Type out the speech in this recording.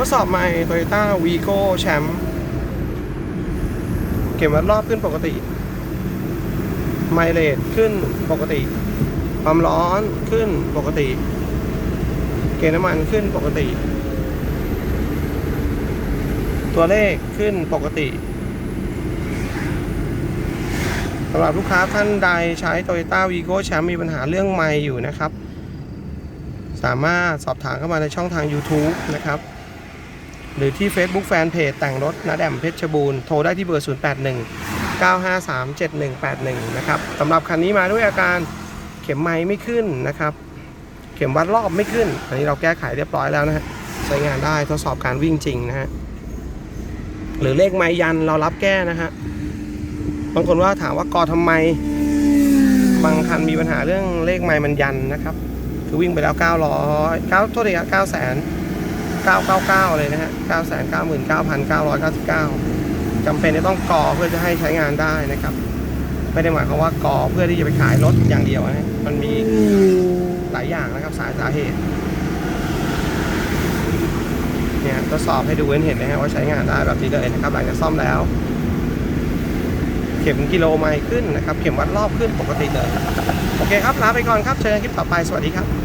ทดสอบใหม่ Toyota Vigo แชมป์เข็มวัดรอบขึ้นปกติ ไมเลจขึ้นปกติ ความร้อนขึ้นปกติ เกณฑ์น้ำมันขึ้นปกติ ตัวเลขขึ้นปกติสำหรับลูกค้าท่านใดใช้ Toyota Vigo แชมป์มีปัญหาเรื่องไมอยู่นะครับ สามารถสอบถามเข้ามาในช่องทาง YouTube นะครับ หรือที่ Facebook Fanpage แต่งรถนาแดมเพชรบูรณ์โทรได้ที่เบอร์ 081 953 7181 นะครับสำหรับคันนี้มาด้วยอาการเข็มไม้ไม่ขึ้นนะครับ เข็มวัดรอบไม่ขึ้น อันนี้เราแก้ไขเรียบร้อยแล้วนะฮะใช้งานได้ทดสอบการวิ่งจริงนะฮะหรือเลขไม้ยันเรารับแก้นะฮะบางคนว่าถามว่ากอทำไม บางคันมีปัญหาเรื่องเลขไม้มันยันนะครับ คือวิ่งไปแล้ว900 9โทษทีครับ9แสน 999 เลยนะฮะ9แสน99,999 จำเป็นจะต้องกอเพื่อจะให้ใช้งานได้นะครับ ไม่ได้หมายความว่ากอเพื่อที่จะไปขายรถอย่างเดียวนะ มันมีหลายอย่างนะครับสาสาเหตุ เนี่ยทดสอบให้ดูเห็นนะฮะว่าใช้งานได้แบบนี้เลยนะครับ หลังจากซ่อมแล้ว เข็มกิโลไมล์ขึ้นนะครับ เข็มวัดรอบขึ้นปกติเลย โอเคครับลาไปก่อนครับ เจอกันคลิปต่อไป สวัสดีครับ